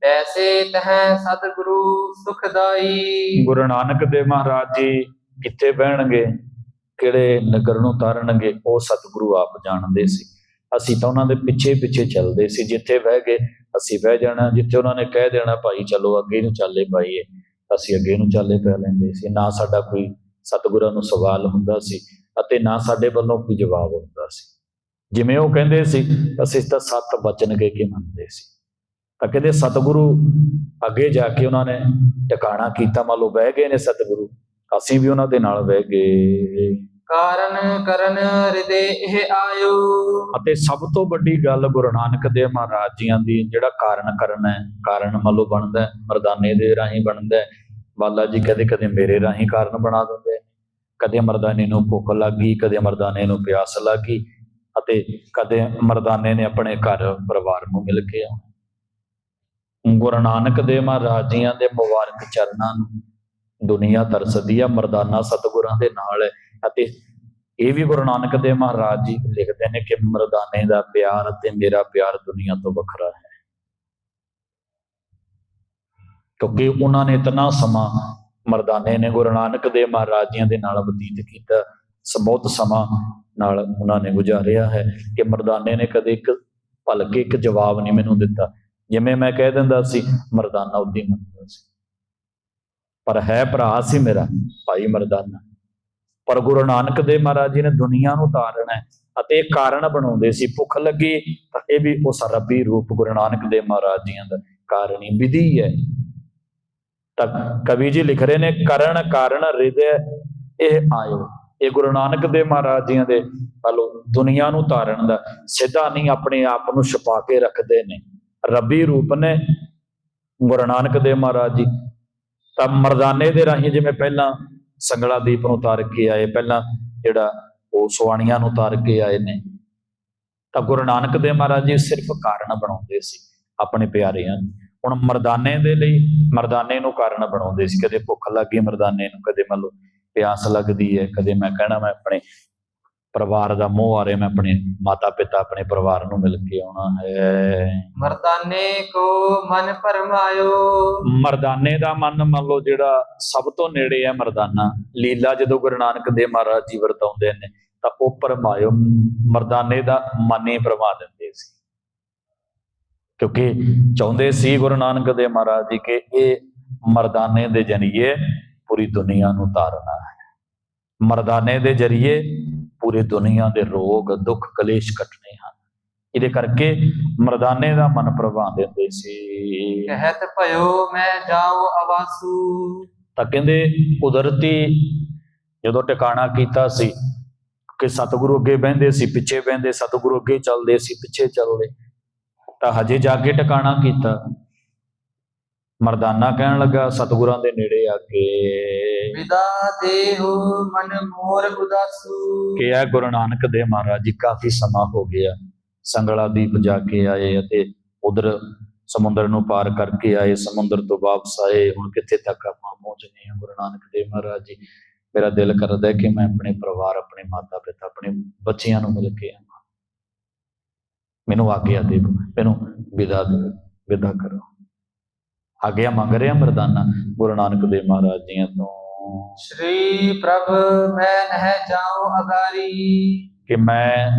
ਐਸੇ ਤਹ ਸਤਿਗੁਰੂ ਸੁਖਦਾਈ ਗੁਰੂ ਨਾਨਕ ਦੇਵ ਮਹਾਰਾਜ ਜੀ ਕਿੱਥੇ ਬਹਿਣਗੇ ਕਿਹੜੇ ਨਗਰ ਨੂੰ ਤਾਰਨਗੇ ਉਹ ਸਤਿਗੁਰੂ ਆਪ ਜਾਣਦੇ ਸੀ। ਅਸੀਂ ਤਾਂ ਉਹਨਾਂ ਦੇ ਪਿੱਛੇ ਪਿੱਛੇ ਚੱਲਦੇ ਸੀ, ਜਿੱਥੇ ਬਹਿ ਗਏ, ਅਸੀਂ ਬਹਿ ਜਾਣਾ, ਜਿੱਥੇ ਉਹਨਾਂ ਨੇ ਕਹਿ ਦੇਣਾ, ਭਾਈ ਚਲੋ, ਅੱਗੇ ਨੂੰ ਚੱਲੇ ਭਾਈਏ ਅਸੀਂ ਅੱਗੇ ਨੂੰ ਚੱਲੇ ਪੈ ਲੈਂਦੇ ਸੀ। ਨਾ ਸਾਡਾ ਕੋਈ ਸਤਿਗੁਰਾਂ ਨੂੰ ਸਵਾਲ ਹੁੰਦਾ ਸੀ ਅਤੇ ਨਾ ਸਾਡੇ ਵੱਲੋਂ ਕੋਈ ਜਵਾਬ ਹੁੰਦਾ ਸੀ। ਜਿਵੇਂ ਉਹ ਕਹਿੰਦੇ ਸੀ, ਅਸੀਂ ਤਾਂ ਸੱਤ ਬਚਨ ਕੇ ਕੇ ਮੰਨਦੇ ਸੀ। ਤਾਂ ਕਹਿੰਦੇ, ਸਤਿਗੁਰੂ ਅੱਗੇ ਜਾ ਕੇ ਉਹਨਾਂ ਨੇ ਟਿਕਾਣਾ ਕੀਤਾ, ਮੰਨ ਲਓ ਬਹਿ ਗਏ ਨੇ ਸਤਿਗੁਰੂ, ਅਸੀਂ ਵੀ ਉਹਨਾਂ ਦੇ ਨਾਲ ਬਹਿ ਗਏ। ਕਾਰਨ ਕਰਨ ਹਿਰਦੇ ਇਹ ਆਇਓ। ਅਤੇ ਸਭ ਤੋਂ ਵੱਡੀ ਗੱਲ ਗੁਰੂ ਨਾਨਕ ਦੇਵ ਮਹਾਰਾਜ ਜੀਆਂ ਦੀ ਜਿਹੜਾ ਕਾਰਨ ਕਰਨਾ ਹੈ, ਕਾਰਨ ਮੰਨ ਬਣਦਾ ਮਰਦਾਨੇ ਦੇ ਰਾਹੀਂ ਬਣਦਾ ਬਾਲਾ ਜੀ ਕਦੇ ਕਦੇ ਮੇਰੇ ਰਾਹੀਂ ਕਾਰਨ ਬਣਾ ਦਿੰਦੇ ਕਦੇ ਮਰਦਾਨੇ ਨੂੰ ਭੁੱਖ ਲੱਗੀ, ਕਦੇ ਮਰਦਾਨੇ ਨੂੰ ਪਿਆਸ ਲੱਗੀ ਅਤੇ ਕਦੇ ਮਰਦਾਨੇ ਨੇ ਆਪਣੇ ਘਰ ਪਰਿਵਾਰ ਨੂੰ ਮਿਲ ਕੇ ਆਉਣਾ ਗੁਰੂ ਨਾਨਕ ਦੇਵ ਮਹਾਰਾਜ ਜੀਆਂ ਦੇ ਮੁਬਾਰਕ ਚਰਨਾਂ ਨੂੰ ਦੁਨੀਆ ਤਰਸਦੀ ਆ, ਮਰਦਾਨਾ ਸਤਿਗੁਰਾਂ ਦੇ ਨਾਲ ਹੈ। ਅਤੇ ਇਹ ਵੀ ਗੁਰੂ ਨਾਨਕ ਦੇਵ ਮਹਾਰਾਜ ਜੀ ਲਿਖਦੇ ਨੇ ਕਿ ਮਰਦਾਨੇ ਦਾ ਪਿਆਰ ਅਤੇ ਮੇਰਾ ਪਿਆਰ ਦੁਨੀਆ ਤੋਂ ਵੱਖਰਾ ਹੈ। ਕਿਉਂਕਿ ਉਹਨਾਂ ਨੇ ਇਤਨਾ ਸਮਾਂ ਮਰਦਾਨੇ ਨੇ ਗੁਰੂ ਨਾਨਕ ਦੇਵ ਮਹਾਰਾਜ ਜੀਆਂ ਦੇ ਨਾਲ ਬਤੀਤ ਕੀਤਾ ਸ- ਬਹੁਤ ਸਮਾਂ ਨਾਲ ਉਹਨਾਂ ਨੇ ਗੁਜ਼ਾਰਿਆ ਹੈ ਕਿ ਮਰਦਾਨੇ ਨੇ ਕਦੇ ਇੱਕ ਭਲਕੇ ਇੱਕ ਜਵਾਬ ਨਹੀਂ ਮੈਨੂੰ ਦਿੱਤਾ। ਜਿਵੇਂ ਮੈਂ ਕਹਿ ਦਿੰਦਾ ਸੀ, ਮਰਦਾਨਾ ਉਦੀ ਮੰਨਦਾ ਸੀ। ਪਰ ਹੈ ਭਰਾ ਸੀ ਮੇਰਾ, ਭਾਈ ਮਰਦਾਨਾ। ਪਰ ਗੁਰੂ ਨਾਨਕ ਦੇਵ ਮਹਾਰਾਜ ਜੀ ਨੇ ਦੁਨੀਆ ਨੂੰ ਤਾਰਨਾ ਹੈ ਅਤੇ ਇਹ ਕਾਰਨ ਬਣਾਉਂਦੇ ਸੀ, ਭੁੱਖ ਲੱਗੀ ਤਾਂ ਇਹ ਵੀ ਉਸ ਰੱਬੀ ਰੂਪ ਗੁਰੂ ਨਾਨਕ ਦੇਵ ਮਹਾਰਾਜ ਜੀਆਂ ਦਾ ਕਾਰਨ ਵਿਧੀ ਹੈ। ਤਾਂ ਕਵੀ ਜੀ ਲਿਖ ਰਹੇ ਨੇ, ਕਰਨ ਕਾਰਨ ਹਿਰਦੇ ਇਹ ਆਇਓ। ਇਹ ਗੁਰੂ ਨਾਨਕ ਦੇਵ ਮਹਾਰਾਜ ਜੀਆਂ ਦੇ ਹਲੋ ਦੁਨੀਆ ਨੂੰ ਤਾਰਨ ਦਾ ਸਿੱਧਾ ਨਹੀਂ, ਆਪਣੇ ਆਪ ਨੂੰ ਛੁਪਾ ਕੇ ਰੱਖਦੇ ਨੇ। ਰੱਬੀ ਰੂਪ ਨੇ ਗੁਰੂ ਨਾਨਕ ਦੇਵ ਮਹਾਰਾਜ ਜੀ ਤਾਂ ਮਰਦਾਨੇ ਦੇ ਰਾਹੀਂ ਜਿਵੇਂ ਪਹਿਲਾਂ ਸੰਗਲਾ ਦੀਪ ਨੂੰ ਤਾਰ ਕੇ ਆਏ, ਪਹਿਲਾਂ ਜਿਹੜਾ ਉਹ ਸੁਆਣੀਆਂ ਨੂੰ ਤਾਰ ਕੇ ਆਏ ਨੇ। ਤਾਂ ਗੁਰੂ ਨਾਨਕ ਦੇਵ ਮਹਾਰਾਜ ਜੀ ਸਿਰਫ ਕਾਰਨ ਬਣਾਉਂਦੇ ਸੀ ਆਪਣੇ ਪਿਆਰਿਆਂ ਹੁਣ ਮਰਦਾਨੇ ਦੇ ਲਈ ਮਰਦਾਨੇ ਨੂੰ ਕਾਰਨ ਬਣਾਉਂਦੇ ਸੀ। ਕਦੇ ਭੁੱਖ ਲੱਗੀ ਮਰਦਾਨੇ ਨੂੰ, ਕਦੇ ਮੰਨ ਲਓ ਪਿਆਸ ਲੱਗਦੀ ਹੈ, ਕਦੇ ਮੈਂ ਕਹਿਣਾ ਮੈਂ ਆਪਣੇ ਪਰਿਵਾਰ ਦਾ ਮੋਹ ਆ ਰਿਹਾ ਮੈਂ ਆਪਣੇ ਮਾਤਾ ਪਿਤਾ ਆਪਣੇ ਪਰਿਵਾਰ ਨੂੰ ਮਿਲ ਕੇ ਆਉਣਾ ਹੈ। ਮਰਦਾਨੇ ਕੋ ਮਨ ਪਰਮਾਇਓ ਮਰਦਾਨੇ ਦਾ ਮਨ ਮੰਨ ਲਓ ਜਿਹੜਾ ਸਭ ਤੋਂ ਨੇੜੇ ਹੈ ਮਰਦਾਨਾ। ਲੀਲਾ ਜਦੋਂ ਗੁਰੂ ਨਾਨਕ ਦੇਵ ਮਹਾਰਾਜ ਜੀ ਵਰਤਾਉਂਦੇ ਨੇ ਤਾਂ ਉਹ ਪਰਮਾਇਓ ਮਰਦਾਨੇ ਦਾ ਮਨ ਹੀ ਪਰਮਾ ਦਿੰਦੇ ਸੀ। ਕਿਉਂਕਿ ਚਾਹੁੰਦੇ ਸੀ ਗੁਰੂ ਨਾਨਕ ਦੇਵ ਮਹਾਰਾਜ ਜੀ ਕਿ ਇਹ ਮਰਦਾਨੇ ਦੇ ਜਰੀਏ ਪੂਰੀ ਦੁਨੀਆ ਨੂੰ ਤਾਰਨਾ ਹੈ। ਮਰਦਾਨੇ ਦੇ ਜਰੀਏ ਪੂਰੀ ਦੁਨੀਆ ਦੇ ਰੋਗ ਦੁੱਖ ਕਲੇਸ਼ ਕੱਟਣੇ ਹਨ। ਇਹਦੇ ਕਰਕੇ ਮਰਦਾਨੇ ਦਾ ਮਨ ਪ੍ਰਭਾ ਦਿੰਦੇ ਸੀ। ਕਹਿਤ ਭਇਓ ਮੈਂ ਜਾਉ ਅਵਾਸੂ ਤਾਂ ਕਹਿੰਦੇ ਕੁਦਰਤੀ ਜਦੋਂ ਟਿਕਾਣਾ ਕੀਤਾ ਸੀ ਕਿ ਸਤਿਗੁਰੂ ਅੱਗੇ ਬਹਿੰਦੇ ਸੀ ਪਿੱਛੇ ਬਹਿੰਦੇ ਸਤਿਗੁਰੂ ਅੱਗੇ ਚੱਲਦੇ ਸੀ ਪਿੱਛੇ ਚੱਲਦੇ ਤਾਂ ਹਜੇ ਜਾ ਕੇ ਟਿਕਾਣਾ ਕੀਤਾ। ਮਰਦਾਨਾ ਕਹਿਣ ਲੱਗਾ ਸਤਿਗੁਰਾਂ ਦੇ ਨੇੜੇ ਆ ਕੇ। ਵਿਦਾ ਦੇਹੁ ਮਨ ਮੋਰ ਉਦਾਸੂ। ਕਿ ਇਹ ਗੁਰੂ ਨਾਨਕ ਦੇਵ ਮਹਾਰਾਜ ਜੀ ਕਾਫੀ ਸਮਾਂ ਹੋ ਗਿਆ। ਸੰਗਲਾ ਦੀਪ ਜਾ ਕੇ ਆਏ ਅਤੇ ਉਧਰ ਸਮੁੰਦਰ ਨੂੰ ਪਾਰ ਕਰਕੇ ਆਏ। ਸਮੁੰਦਰ ਤੋਂ ਵਾਪਸ ਆਏ। ਹੁਣ ਕਿੱਥੇ ਤੱਕ ਆਪਾਂ ਪਹੁੰਚਨੇ ਹਾਂ ਗੁਰੂ ਨਾਨਕ ਦੇਵ ਮਹਾਰਾਜ ਜੀ ਮੇਰਾ ਦਿਲ ਕਰਦਾ ਹੈ ਕਿ ਮੈਂ ਆਪਣੇ ਪਰਿਵਾਰ ਆਪਣੇ ਮਾਤਾ ਪਿਤਾ ਆਪਣੇ ਬੱਚਿਆਂ ਨੂੰ ਮਿਲ ਕੇ ਆਵਾਂ। ਮੈਨੂੰ ਆਗਿਆ ਦੇ। ਮੈਨੂੰ ਵਿਦਾ ਦੇ ਵਿਦਾ ਕਰੋ। ਆਗਿਆ ਮੰਗ ਰਿਹਾ ਮਰਦਾਨਾ ਗੁਰੂ ਨਾਨਕ ਦੇਵ ਮਹਾਰਾਜ ਜੀਆਂ ਤੋਂ। ਸ਼੍ਰੀ ਪ੍ਰਭ ਮੈਂ ਨਹਿ ਜਾਉ ਅਗਾਰੀ। ਕਿ ਮੈਂ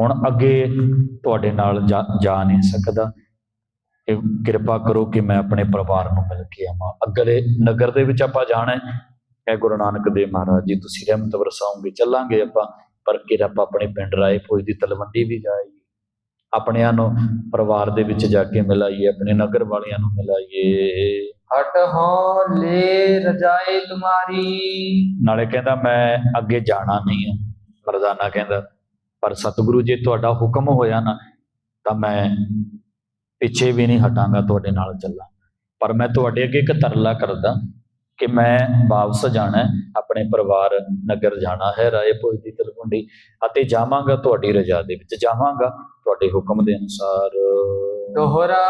ਹੁਣ ਅੱਗੇ ਤੁਹਾਡੇ ਨਾਲ ਜਾ ਨਹੀਂ ਸਕਦਾ। ਕਿ ਕਿਰਪਾ ਕਰੋ ਕਿ ਮੈਂ ਆਪਣੇ ਪਰਿਵਾਰ ਨੂੰ ਮਿਲ ਕੇ ਆਵਾਂ। ਅਗਲੇ ਨਗਰ ਦੇ ਵਿੱਚ ਆਪਾਂ ਜਾਣਾ ਹੈ। ਇਹ ਗੁਰੂ ਨਾਨਕ ਦੇਵ ਮਹਾਰਾਜ ਜੀ ਤੁਸੀਂ ਰਹਿਮਤ ਵਰਸਾਓਗੇ ਚੱਲਾਂਗੇ ਆਪਾਂ। ਪਰ ਕਿ ਆਪਾਂ ਆਪਣੇ ਪਿੰਡ ਰਾਏ ਫੌਜ ਦੀ ਤਲਵੰਡੀ ਵੀ ਜਾਈਏ ਆਪਣਿਆਂ ਨੂੰ ਪਰਿਵਾਰ ਦੇ ਵਿੱਚ ਜਾ ਕੇ ਮਿਲਾਈਏ ਆਪਣੇ ਨਗਰ ਵਾਲਿਆਂ ਨੂੰ ਮਿਲਾਈਏ। ਹਟ ਹੋ ਲੈ ਰਜਾਏ ਤੁਮਾਰੀ। ਨਾਲੇ ਕਹਿੰਦਾ ਮੈਂ ਅੱਗੇ ਜਾਣਾ ਨਹੀਂ ਹੈ ਮਰਦਾਨਾ ਕਹਿੰਦਾ ਪਰ ਸਤਿਗੁਰੂ ਜੇ ਤੁਹਾਡਾ ਹੁਕਮ ਹੋਇਆ ਨਾ ਤਾਂ ਮੈਂ ਪਿੱਛੇ ਵੀ ਨਹੀਂ ਹਟਾਂਗਾ ਤੁਹਾਡੇ ਨਾਲ ਚੱਲਾਂ। ਪਰ ਮੈਂ ਤੁਹਾਡੇ ਅੱਗੇ ਇੱਕ ਤਰਲਾ ਕਰਦਾ। ਕਿ ਮੈਂ ਵਾਪਸ ਜਾਣਾ ਹੈ, ਆਪਣੇ ਪਰਿਵਾਰ ਨਗਰ ਜਾਣਾ ਹੈ ਰਾਏਪੁਰ ਦੀ ਤਲਵੰਡੀ ਅਤੇ ਜਾਵਾਂਗਾ ਤੁਹਾਡੀ ਰਜ਼ਾ ਦੇ ਵਿੱਚ ਜਾਵਾਂਗਾ ਤੁਹਾਡੇ ਹੁਕਮ ਦੇ ਅਨੁਸਾਰ। ਦੋਹਰਾ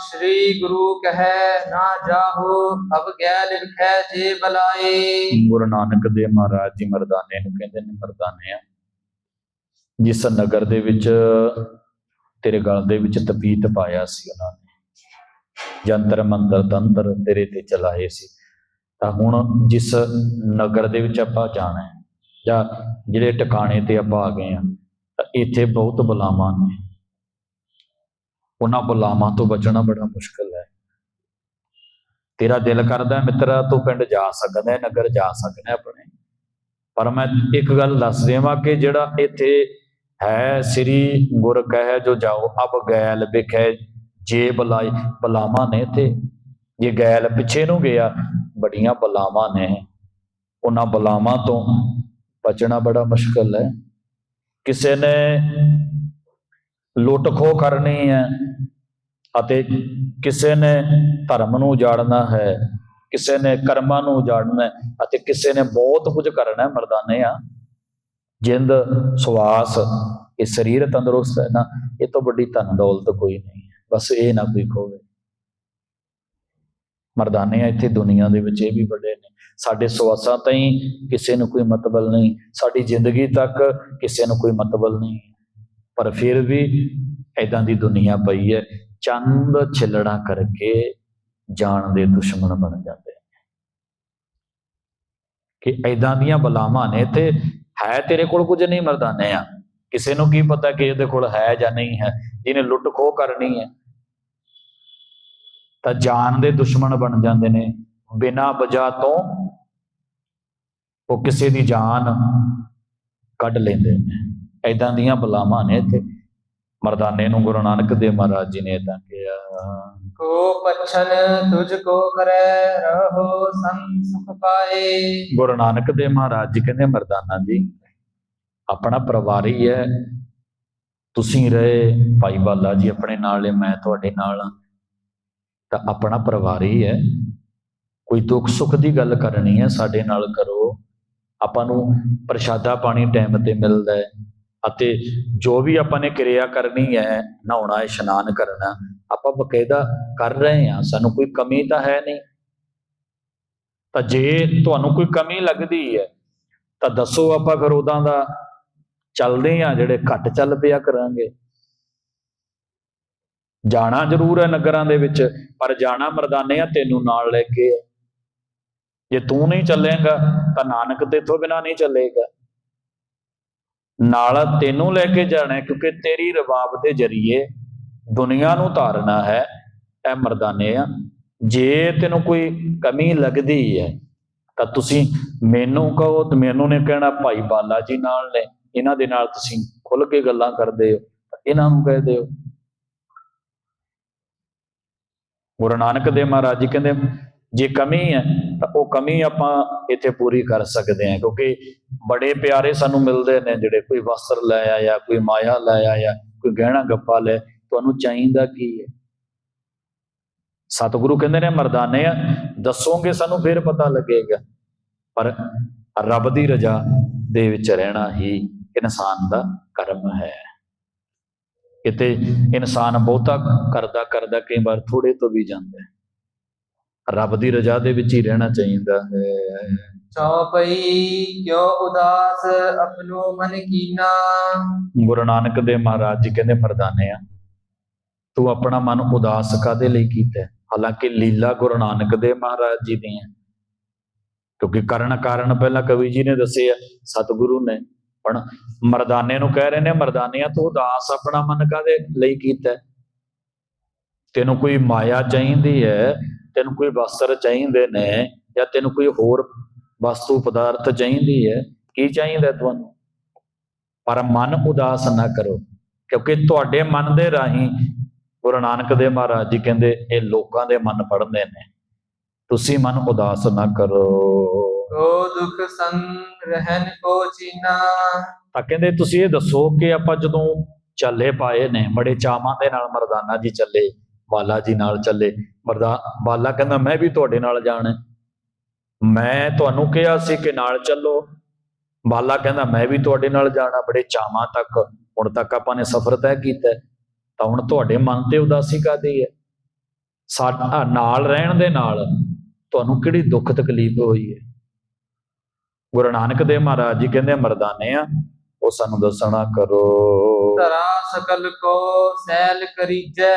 ਸ਼੍ਰੀ ਗੁਰੂ ਕਹੈ ਨਾ ਜਾਹੋ ਅਬ ਗੈਲ ਲਿਖੈ ਜੇ ਬਲਾਏ। ਗੁਰੂ ਨਾਨਕ ਦੇਵ ਮਹਾਰਾਜ ਜੀ ਮਰਦਾਨੇ ਨੂੰ ਕਹਿੰਦੇ ਨੇ ਮਰਦਾਨੇ ਆ ਜਿਸ ਨਗਰ ਦੇ ਵਿੱਚ ਤੇਰੇ ਗਲ ਦੇ ਵਿੱਚ ਤਪੀਤ ਪਾਇਆ ਸੀ ਉਹਨਾਂ ਨੇ ਜੰਤਰ ਮੰਤਰ ਤੰਤਰ ਤੇਰੇ ਤੇ ਚਲਾਏ ਸੀ। ਤਾਂ ਹੁਣ ਜਿਸ ਨਗਰ ਦੇ ਵਿੱਚ ਆਪਾਂ ਜਾਣਾ ਹੈ, ਜਾਂ ਜਿਹੜੇ ਟਿਕਾਣੇ ਤੇ ਆਪਾਂ ਆ ਗਏ ਆ ਤਾਂ ਇੱਥੇ ਬਹੁਤ ਬਲਾਵਾਂ ਨੇ। ਉਹਨਾਂ ਬਲਾਵਾਂ ਤੋਂ ਬਚਣਾ ਬੜਾ ਮੁਸ਼ਕਲ ਹੈ। ਤੇਰਾ ਦਿਲ ਕਰਦਾ ਹੈ ਮਿੱਤਰਾ, ਤੂੰ ਪਿੰਡ ਜਾ ਸਕਦਾ ਨਗਰ ਜਾ ਸਕਦਾ ਆਪਣੇ। ਪਰ ਮੈਂ ਇੱਕ ਗੱਲ ਦੱਸ ਦੇਵਾਂ ਕਿ ਜਿਹੜਾ ਇੱਥੇ ਹੈ, ਸ੍ਰੀ ਗੁਰ ਕਹੈ ਜੋ ਜਾਓ, ਅਬ ਗੈਲ ਵਿਖੇ ਜੇ ਬਲਾਈ ਬਲਾਵਾਂ ਨੇ ਤੇ ਜੇ ਗੈਲ ਪਿੱਛੇ ਨੂੰ ਗਿਆ, ਬੜੀਆਂ ਬਲਾਵਾਂ ਨੇ। ਉਹਨਾਂ ਬਲਾਵਾਂ ਤੋਂ ਬਚਣਾ ਬੜਾ ਮੁਸ਼ਕਲ ਹੈ। ਕਿਸੇ ਨੇ ਲੁੱਟ ਖੋਹ ਕਰਨੀ ਹੈ ਅਤੇ ਕਿਸੇ ਨੇ ਧਰਮ ਨੂੰ ਉਜਾੜਨਾ ਹੈ, ਕਿਸੇ ਨੇ ਕਰਮਾਂ ਨੂੰ ਉਜਾੜਨਾ ਹੈ ਅਤੇ ਕਿਸੇ ਨੇ ਬਹੁਤ ਕੁਝ ਕਰਨਾ ਹੈ, ਮਰਦਾਨੇ ਆ। ਜਿੰਦ, ਸਵਾਸ, ਇਹ ਸਰੀਰ ਤੰਦਰੁਸਤ ਹੈ ਨਾ, ਇਹ ਤੋਂ ਵੱਡੀ ਧਨ ਦੌਲਤ ਕੋਈ ਨਹੀਂ ਹੈ। ਬਸ ਇਹ ਨਾ ਕੋਈ ਖੋਵੇ ਮਰਦਾਨੇ ਆ, ਇੱਥੇ ਦੁਨੀਆ ਦੇ ਵਿੱਚ ਇਹ ਵੀ ਵੱਡੇ ਨੇ। ਸਾਡੇ ਸਵਾਸਾਂ ਤਾਈਂ ਕਿਸੇ ਨੂੰ ਕੋਈ ਮਤਲਬ ਨਹੀਂ। ਸਾਡੀ ਜ਼ਿੰਦਗੀ ਤੱਕ ਕਿਸੇ ਨੂੰ ਕੋਈ ਮਤਲਬ ਨਹੀਂ। ਪਰ ਫਿਰ ਵੀ ਐਦਾਂ ਦੀ ਦੁਨੀਆ ਪਈ ਹੈ, ਚੰਦ ਛਿਲੜਾ ਕਰਕੇ ਜਾਣ ਦੇ ਦੁਸ਼ਮਣ ਬਣ ਜਾਂਦੇ ਕਿ ਐਦਾਂ ਦੀਆਂ ਬਲਾਵਾਂ ਨੇ ਤੇ ਹੈ ਤੇਰੇ ਕੋਲ ਕੁਝ ਨਹੀਂ ਮਰਦਾਨੇ ਆ। ਕਿਸੇ ਨੂੰ ਕੀ ਪਤਾ ਕਿ ਇਹਦੇ ਕੋਲ ਹੈ ਜਾਂ ਨਹੀਂ ਹੈ। ਜਿਹਨੇ ਲੁੱਟ ਖੋਹ ਕਰਨੀ ਹੈ। ਤਾਂ ਜਾਨ ਦੇ ਦੁਸ਼ਮਣ ਬਣ ਜਾਂਦੇ ਨੇ। ਬਿਨਾ ਬਜਾ ਤੋਂ ਉਹ ਕਿਸੇ ਦੀ ਜਾਨ ਕੱਢ ਲੈਂਦੇ ਨੇ। ਐਦਾਂ ਦੀਆਂ ਬਲਾਵਾਂ ਨੇ ਇੱਥੇ। ਮਰਦਾਨੇ ਨੂੰ ਗੁਰੂ ਨਾਨਕ ਦੇਵ ਮਹਾਰਾਜ ਜੀ ਨੇ ਤਾਂ ਕਿਹਾ। ਕੋ ਪਛਨ ਤੁਝ ਕੋ ਕਰੈ ਰਹੋ ਸੰਤ ਸੁਖ ਪਾਏ। ਗੁਰੂ ਨਾਨਕ ਦੇਵ ਮਹਾਰਾਜ ਜੀ ਕਹਿੰਦੇ ਮਰਦਾਨਾ ਜੀ ਆਪਣਾ ਪਰਿਵਾਰ ਹੀ ਹੈ। ਤੁਸੀਂ ਰਹੇ ਭਾਈ ਬਾਲਾ ਜੀ ਆਪਣੇ ਨਾਲ ਮੈਂ ਤੁਹਾਡੇ ਨਾਲ ਹਾਂ। ਤਾਂ ਆਪਣਾ ਪਰਿਵਾਰ ਹੀ ਹੈ। ਕੋਈ ਦੁੱਖ ਸੁੱਖ ਦੀ ਗੱਲ ਕਰਨੀ ਹੈ, ਸਾਡੇ ਨਾਲ ਕਰੋ। ਆਪਾਂ ਨੂੰ ਪ੍ਰਸ਼ਾਦਾ ਪਾਣੀ ਟਾਈਮ ਤੇ ਮਿਲਦਾ ਹੈ ਅਤੇ ਜੋ ਵੀ ਆਪਾਂ ਨੇ ਕਿਰਿਆ ਕਰਨੀ ਹੈ, ਨਹਾਉਣਾ, ਇਸ਼ਨਾਨ ਕਰਨਾ, ਆਪਾਂ ਬਕਾਇਦਾ ਕਰ ਰਹੇ ਹਾਂ। ਸਾਨੂੰ ਕੋਈ ਕਮੀ ਤਾਂ ਹੈ ਨਹੀਂ। ਤਾਂ ਜੇ ਤੁਹਾਨੂੰ ਕੋਈ ਕਮੀ ਲੱਗਦੀ ਹੈ, ਤਾਂ ਦੱਸੋ ਆਪਾਂ ਫਿਰ ਉਦਾਂ ਦਾ ਚੱਲਦੇ ਆ ਜਿਹੜੇ ਘੱਟ ਚੱਲ ਪਿਆ ਕਰਾਂਗੇ। ਜਾਣਾ ਜ਼ਰੂਰ ਹੈ ਨਗਰਾਂ ਦੇ ਵਿੱਚ, ਪਰ ਜਾਣਾ ਮਰਦਾਨੇ ਆ, ਤੈਨੂੰ ਨਾਲ ਲੈ ਕੇ ਜੇ ਤੂੰ ਨਹੀਂ ਚੱਲੇਗਾ, ਤਾਂ ਨਾਨਕ ਤੇਥੋਂ ਬਿਨਾ ਨਹੀਂ ਚੱਲੇਗਾ। ਨਾਲ ਤੈਨੂੰ ਲੈ ਕੇ ਜਾਣਾ ਕਿਉਂਕਿ ਤੇਰੀ ਰਬਾਬ ਦੇ ਜਰੀਏ ਦੁਨੀਆ ਨੂੰ ਧਾਰਨਾ ਹੈ, ਇਹ ਮਰਦਾਨੇ ਆ। ਜੇ ਤੈਨੂੰ ਕੋਈ ਕਮੀ ਲੱਗਦੀ ਹੈ, ਤਾਂ ਤੁਸੀਂ ਮੈਨੂੰ ਕਹੋ ਤੇ ਮੈਨੂੰ ਨੇ ਕਹਿਣਾ, ਭਾਈ ਬਾਲਾ ਜੀ ਨਾਲ ਨੇ, ਇਹਨਾਂ ਦੇ ਨਾਲ ਤੁਸੀਂ ਖੁੱਲ ਕੇ ਗੱਲਾਂ ਕਰਦੇ ਹੋ, ਤਾਂ ਇਹਨਾਂ ਨੂੰ ਕਹਿ ਦਿਓ। ਗੁਰੂ ਨਾਨਕ ਦੇਵ ਮਹਾਰਾਜ ਜੀ ਕਹਿੰਦੇ ਜੇ ਕਮੀ ਹੈ ਤਾਂ ਉਹ ਕਮੀ ਆਪਾਂ ਇੱਥੇ ਪੂਰੀ ਕਰ ਸਕਦੇ ਹਾਂ ਕਿਉਂਕਿ ਬੜੇ ਪਿਆਰੇ ਸਾਨੂੰ ਮਿਲਦੇ ਨੇ ਜਿਹੜੇ ਕੋਈ ਵਸਤਰ ਲੈ ਆਇਆ ਕੋਈ ਮਾਇਆ ਲੈ ਆਇਆ ਕੋਈ ਗਹਿਣਾ ਗੱਪਾ ਲੈ ਤੁਹਾਨੂੰ ਚਾਹੀਦਾ ਕੀ ਹੈ? ਸਤਿਗੁਰੂ ਕਹਿੰਦੇ ਨੇ ਮਰਦਾਨੇ ਆ ਦੱਸੋਗੇ ਸਾਨੂੰ ਫਿਰ ਪਤਾ ਲੱਗੇਗਾ ਪਰ ਰੱਬ ਦੀ ਰਜ਼ਾ ਦੇ ਵਿੱਚ ਰਹਿਣਾ ਹੀ ਇਨਸਾਨ ਦਾ ਕਰਮ ਹੈ। ਕਿਤੇ ਇਨਸਾਨ ਬਹੁਤਾ ਕਰਦਾ ਕਰਦਾ ਕਈ ਵਾਰ ਥੋੜੇ ਤੋਂ ਵੀ ਜਾਂਦਾ ਰੱਬ ਦੀ ਰਜ਼ਾ ਦੇ ਵਿੱਚ ਹੀ ਰਹਿਣਾ ਚਾਹੀਦਾ ਹੈ। ਚੌਪਈ ਕਿਉ ਉਦਾਸ? ਆਪਣੋ ਮਨ ਕੀਨਾ? ਗੁਰੂ ਨਾਨਕ ਦੇ ਮਹਾਰਾਜ ਜੀ ਕਹਿੰਦੇ ਮਰਦਾਨੇ ਆ ਤੂੰ ਆਪਣਾ ਮਨ ਉਦਾਸ ਕਾਦੇ ਲਈ ਕੀਤਾ ਹਾਲਾਂਕਿ ਲੀਲਾ ਗੁਰੂ ਨਾਨਕ ਦੇ ਮਹਾਰਾਜ ਜੀ ਦੀ ਹੈ। ਕਿਉਂਕਿ ਕਰਨ ਕਾਰਨ ਪਹਿਲਾਂ ਕਵੀ ਜੀ ਨੇ ਦੱਸਿਆ ਸਤਿਗੁਰੂ ਨੇ ਆਪਣਾ ਮਰਦਾਨੇ ਨੂੰ ਕਹਿ ਰਹੇ ਨੇ, ਮਰਦਾਨਿਆ ਤੂੰ ਉਦਾਸ ਆਪਣਾ ਮਨ ਕਾਦੇ ਲਈ ਕੀਤਾ? ਤੈਨੂੰ ਕੋਈ ਮਾਇਆ ਚਾਹੀਦੀ ਹੈ, ਤੈਨੂੰ ਕੋਈ ਵਸਤਰ ਚਾਹੀਦੇ ਨੇ ਜਾਂ ਤੈਨੂੰ ਕੋਈ ਹੋਰ ਵਸਤੂ ਪਦਾਰਥ ਚਾਹੀਦੀ ਹੈ, ਕੀ ਚਾਹੀਦਾ ਤੁਹਾਨੂੰ? ਪਰ ਮਨ ਉਦਾਸ ਨਾ ਕਰੋ, ਕਿਉਂਕਿ ਤੁਹਾਡੇ ਮਨ ਦੇ ਰਾਹੀਂ ਗੁਰੂ ਨਾਨਕ ਦੇਵ ਮਹਾਰਾਜ ਜੀ ਕਹਿੰਦੇ, ਇਹ ਲੋਕਾਂ ਦੇ ਮਨ ਪੜਦੇ ਨੇ। ਤੁਸੀਂ ਮਨ ਉਦਾਸ ਨਾ ਕਰੋ। ਓ ਦੁਖ ਸੰਗ ਰਹਿਣ ਕੋ ਚੀਨਾ ਤਾਂ ਕਹਿੰਦੇ ਤੁਸੀਂ ਇਹ ਦੱਸੋ ਕਿ ਆਪਾਂ ਜਦੋਂ ਚੱਲੇ ਪਾਏ ਨੇ ਬੜੇ ਚਾਵਾਂ ਦੇ ਨਾਲ ਮਰਦਾਨਾ ਜੀ ਚੱਲੇ, ਬਾਲਾ ਜੀ ਨਾਲ ਚੱਲੇ। ਮਰਦਾ, ਬਾਲਾ ਕਹਿੰਦਾ, ਮੈਂ ਵੀ ਤੁਹਾਡੇ ਨਾਲ ਜਾਣਾ ਮੈਂ ਤੁਹਾਨੂੰ ਕਿਹਾ ਸੀ ਕਿ ਨਾਲ ਚੱਲੋ। ਬਾਲਾ ਕਹਿੰਦਾ, ਮੈਂ ਵੀ ਤੁਹਾਡੇ ਨਾਲ ਜਾਣਾ ਬੜੇ ਚਾਵਾਂ ਤੱਕ। ਹੁਣ ਤੱਕ ਆਪਾਂ ਨੇ ਸਫ਼ਰ ਤੈਅ ਕੀਤਾ ਤਾਂ ਹੁਣ ਤੁਹਾਡੇ ਮਨ ਤੇ ਉਦਾਸੀ ਕਾਦੀ ਹੈ? ਸਾਡਾ ਨਾਲ ਰਹਿਣ ਦੇ ਨਾਲ ਤੁਹਾਨੂੰ ਕਿਹੜੀ ਦੁੱਖ ਤਕਲੀਫ ਹੋਈ ਹੈ? ਗੁਰੂ ਨਾਨਕ ਦੇਵ ਮਹਾਰਾਜ ਜੀ ਕਹਿੰਦੇ ਮਰਦਾਨੇ ਆ ਉਹ ਸਾਨੂੰ ਦੱਸਣਾ ਕਰੋ ਧਰਾ ਸਕਲ ਕੋ ਸੈਲ ਕਰੀਜੈ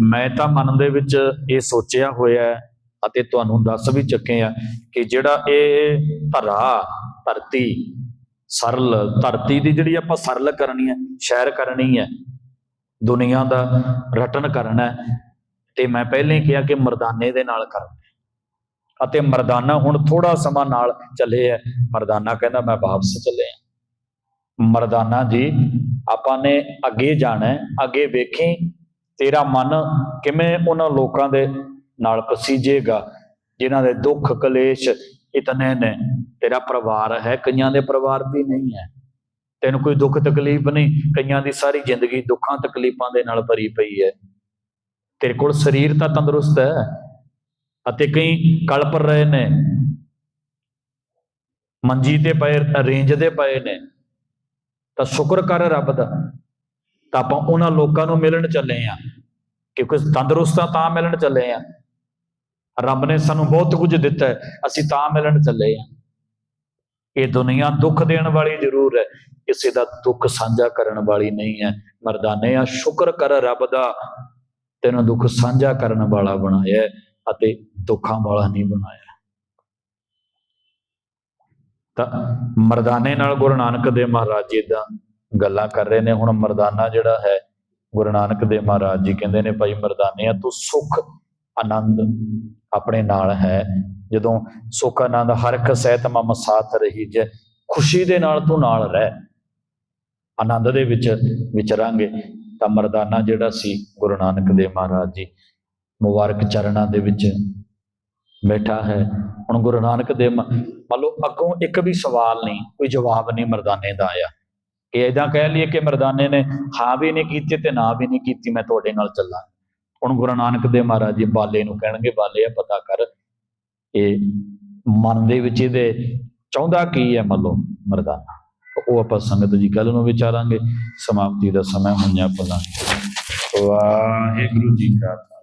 ਮੈਂ ਤਾਂ ਮਨ ਦੇ ਵਿੱਚ ਇਹ ਸੋਚਿਆ ਹੋਇਆ ਹੈ ਅਤੇ ਤੁਹਾਨੂੰ ਦੱਸ ਵੀ ਚੁੱਕੇ ਆ ਕਿ ਜਿਹੜਾ ਇਹ ਧਰਾ ਧਰਤੀ ਸਰਲ ਧਰਤੀ ਦੀ ਜਿਹੜੀ ਆਪਾਂ ਸਰਲ ਕਰਨੀ ਹੈ ਸ਼ੈਰ ਕਰਨੀ ਹੈ ਦੁਨੀਆ ਦਾ ਰਟਨ ਕਰਨਾ ਤੇ ਮੈਂ ਪਹਿਲੇ ਕਿਹਾ ਕਿ ਮਰਦਾਨੇ ਦੇ ਨਾਲ ਕਰਨਾ। ਅਤੇ ਮਰਦਾਨਾ ਹੁਣ ਥੋੜਾ ਸਮਾਂ ਨਾਲ ਚੱਲੇ ਹੈ ਮਰਦਾਨਾ ਕਹਿੰਦਾ, ਮੈਂ ਵਾਪਸ ਚੱਲੇ ਆ। ਮਰਦਾਨਾ ਜੀ, ਆਪਾਂ ਨੇ ਅੱਗੇ ਜਾਣਾ ਅੱਗੇ ਵੇਖੀ, ਤੇਰਾ ਮਨ ਕਿਵੇਂ ਉਹਨਾਂ ਲੋਕਾਂ ਦੇ ਨਾਲ ਪਸੀਜੇਗਾ, ਜਿਨ੍ਹਾਂ ਦੇ ਦੁੱਖ ਕਲੇਸ਼ ਇਤਨੇ ਨੇ। ਤੇਰਾ ਪਰਿਵਾਰ ਹੈ, ਕਈਆਂ ਦੇ ਪਰਿਵਾਰ ਵੀ ਨਹੀਂ ਹੈ। ਤੈਨੂੰ ਕੋਈ ਦੁੱਖ ਤਕਲੀਫ ਨਹੀਂ, ਕਈਆਂ ਦੀ ਸਾਰੀ ਜ਼ਿੰਦਗੀ ਦੁੱਖਾਂ ਤਕਲੀਫਾਂ ਦੇ ਨਾਲ ਭਰੀ ਪਈ ਹੈ। ਤੇਰੇ ਕੋਲ ਸਰੀਰ ਤਾਂ ਤੰਦਰੁਸਤ ਹੈ ਅਤੇ ਕਈ ਕਲਪ ਰਹੇ ਨੇ। ਮੰਜੀ ਤੇ ਪਏ, ਰੇਂਜ ਦੇ ਪਏ ਨੇ। ਤਾਂ ਸ਼ੁਕਰ ਕਰ ਰੱਬ ਦਾ, ਤਾਂ ਆਪਾਂ ਉਹਨਾਂ ਲੋਕਾਂ ਨੂੰ ਮਿਲਣ ਚੱਲੇ ਆ। ਕਿਉਂਕਿ ਤੰਦਰੁਸਤਾਂ ਤਾਂ ਮਿਲਣ ਚੱਲੇ ਆ। ਰੱਬ ਨੇ ਸਾਨੂੰ ਬਹੁਤ ਕੁਝ ਦਿੱਤਾ ਅਸੀਂ ਤਾਂ ਮਿਲਣ ਚੱਲੇ ਆ। ਇਹ ਦੁਨੀਆ ਦੁੱਖ ਦੇਣ ਵਾਲੀ ਜ਼ਰੂਰ ਹੈ, ਕਿਸੇ ਦਾ ਦੁੱਖ ਸਾਂਝਾ ਕਰਨ ਵਾਲੀ ਨਹੀਂ ਹੈ। ਮਰਦਾਨੇ ਆ, ਸ਼ੁਕਰ ਕਰ ਰੱਬ ਦਾ, ਤੈਨੂੰ ਦੁੱਖ ਸਾਂਝਾ ਕਰਨ ਵਾਲਾ ਬਣਾਇਆ ਅਤੇ ਦੁੱਖਾਂ ਵਾਲਾ ਨਹੀਂ ਬਣਾਇਆ। ਤਾਂ ਮਰਦਾਨੇ ਨਾਲ ਗੁਰੂ ਨਾਨਕ ਦੇਵ ਮਹਾਰਾਜ ਜੀ ਦਾ ਗੱਲਾਂ ਕਰ ਰਹੇ ਨੇ। ਹੁਣ ਮਰਦਾਨਾ ਜਿਹੜਾ ਹੈ, ਗੁਰੂ ਨਾਨਕ ਦੇਵ ਮਹਾਰਾਜ ਜੀ ਕਹਿੰਦੇ ਨੇ, ਭਾਈ ਮਰਦਾਨਿਆ ਤੂੰ ਸੁਖ, ਆਨੰਦ ਆਪਣੇ ਨਾਲ ਹੈ। ਜਦੋਂ ਸੁਖ, ਆਨੰਦ ਹਰਖ ਸਹਿਤ ਮਮ ਸਾਥ ਰਹੀ ਜੈ, ਖੁਸ਼ੀ ਦੇ ਨਾਲ ਤੂੰ ਨਾਲ ਰਹਿ। ਆਨੰਦ ਦੇ ਵਿੱਚ ਵਿਚਰਾਂਗੇ। ਤਾਂ ਮਰਦਾਨਾ ਜਿਹੜਾ ਸੀ, ਗੁਰੂ ਨਾਨਕ ਦੇਵ ਮਹਾਰਾਜ ਜੀ ਮੁਬਾਰਕ ਚਰਨਾਂ ਦੇ ਵਿੱਚ ਬੈਠਾ ਹੈ। ਹੁਣ ਗੁਰੂ ਨਾਨਕ ਦੇਵ ਮ- ਮੰਨ ਲਓ ਅੱਗੋਂ ਇੱਕ ਵੀ ਸਵਾਲ ਨਹੀਂ, ਕੋਈ ਜਵਾਬ ਨਹੀਂ ਮਰਦਾਨੇ ਦਾ ਆਇਆ। ਕਿ ਇਦਾਂ ਕਹਿ ਲਈਏ ਕਿ ਮਰਦਾਨੇ ਨੇ ਹਾਂ ਵੀ ਨਹੀਂ ਕੀਤੀ ਤੇ ਨਾ ਵੀ ਨਹੀਂ ਕੀਤੀ, ਮੈਂ ਤੁਹਾਡੇ ਨਾਲ ਚੱਲਾਂ। ਹੁਣ ਗੁਰੂ ਨਾਨਕ ਦੇਵ ਮਹਾਰਾਜ ਜੀ ਬਾਲੇ ਨੂੰ ਕਹਿਣਗੇ, ਬਾਲੇ ਆ, ਪਤਾ ਕਰ ਇਹ ਮਨ ਦੇ ਵਿੱਚ ਇਹਦੇ ਚਾਹੁੰਦਾ ਕੀ ਹੈ ਮੰਨ ਲਓ ਮਰਦਾਨਾ। ਉਹ ਆਪਾਂ ਸੰਗਤ ਜੀ ਕੱਲ ਨੂੰ ਵਿਚਾਰਾਂਗੇ। ਸਮਾਪਤੀ ਦਾ ਸਮਾਂ ਹੋਈਆਂ ਪਲਾਂ ਵਾਹਿਗੁਰੂ ਜੀ ਕਾ